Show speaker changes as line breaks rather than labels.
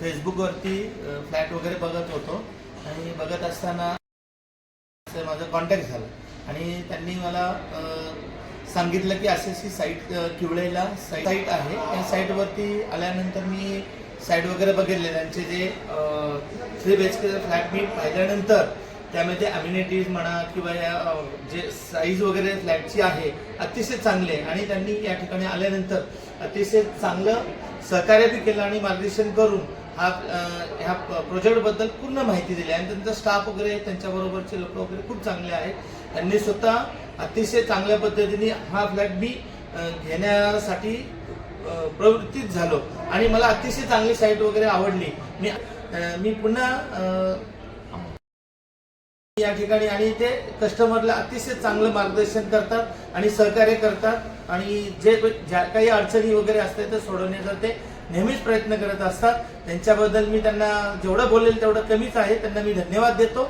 फेसबुकवरती flat वगैरे बघत होतो. आणि बघत असताना माझा कॉन्टॅक्ट झाला. आणि त्यांनी मला सांगितलं की अशी अशी साईट किवळेला साईट आहे. त्या साईटवरती आल्यानंतर मी साईट वगैरे बघितले त्यांचे जे three B H K flat मी पाहिल्यानंतर त्यामध्ये अम्युनिटीज म्हणा किंवा या जे साईज वगैरे फ्लॅटची आहे अतिशय चांगले. आणि त्यांनी या ठिकाणी आल्यानंतर अतिशय चांगलं सहकार्य बी केलं आणि मार्गदर्शन करून हा ह्या प्रोजेक्टबद्दल पूर्ण माहिती दिली. आणि त्यांचा स्टाफ वगैरे त्यांच्याबरोबरचे लोक वगैरे खूप चांगले आहेत. त्यांनी स्वतः अतिशय चांगल्या पद्धतीने हा फ्लॅट मी घेण्यासाठी प्रवृत्तीत झालो. आणि मला अतिशय चांगली साईट वगैरे आवडली. मी मी पुन्हा या ठिकाणी आणि ते कस्टमरला अतिशय चांगलं मार्गदर्शन करतात आणि सहकार्य करतात. आणि जे ज्या काही अडचणी वगैरे असतात ते सोडवण्याचा ते नेहमीच प्रयत्न करत असतात त्यांच्याबद्दल मी त्यांना जेवढं बोलेल तेवढं कमीच आहे. त्यांना मी धन्यवाद देतो.